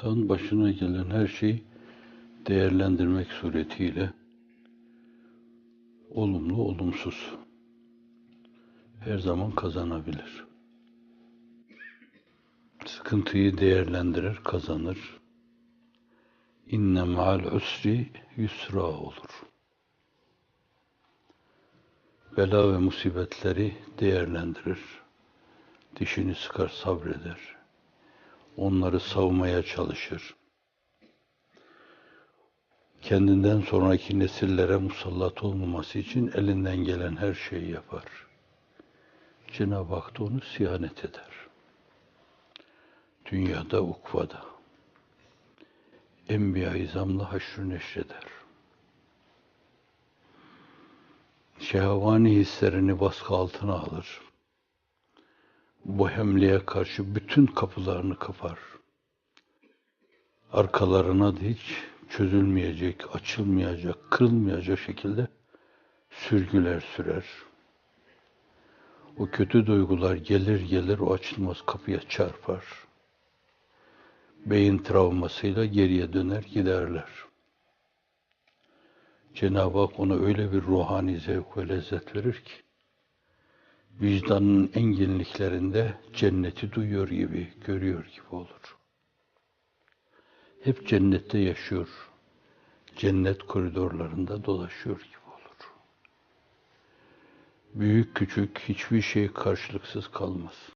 İnsan başına gelen her şeyi değerlendirmek suretiyle olumlu, olumsuz her zaman kazanabilir. Sıkıntıyı değerlendirir, kazanır. İnne ma'al usri yusra olur. Bela ve musibetleri değerlendirir. Dişini sıkar, sabreder. Onları savmaya çalışır. Kendinden sonraki nesillere musallat olmaması için elinden gelen her şeyi yapar. Cenab-ı Hak da onu siyanet eder. Dünyada, ukvada. Enbiya-i İzam'la haşr neşreder. Şehavani hislerini baskı altına alır. Bohemliğe karşı bütün kapılarını kapar. Arkalarına hiç çözülmeyecek, açılmayacak, kırılmayacak şekilde sürgüler sürer. O kötü duygular gelir gelir o açılmaz kapıya çarpar. Beyin travmasıyla geriye döner giderler. Cenab-ı Hak ona öyle bir ruhani zevk ve lezzet verir ki, vicdanın enginliklerinde cenneti duyuyor gibi, görüyor gibi olur. Hep cennette yaşıyor, cennet koridorlarında dolaşıyor gibi olur. Büyük küçük hiçbir şey karşılıksız kalmaz.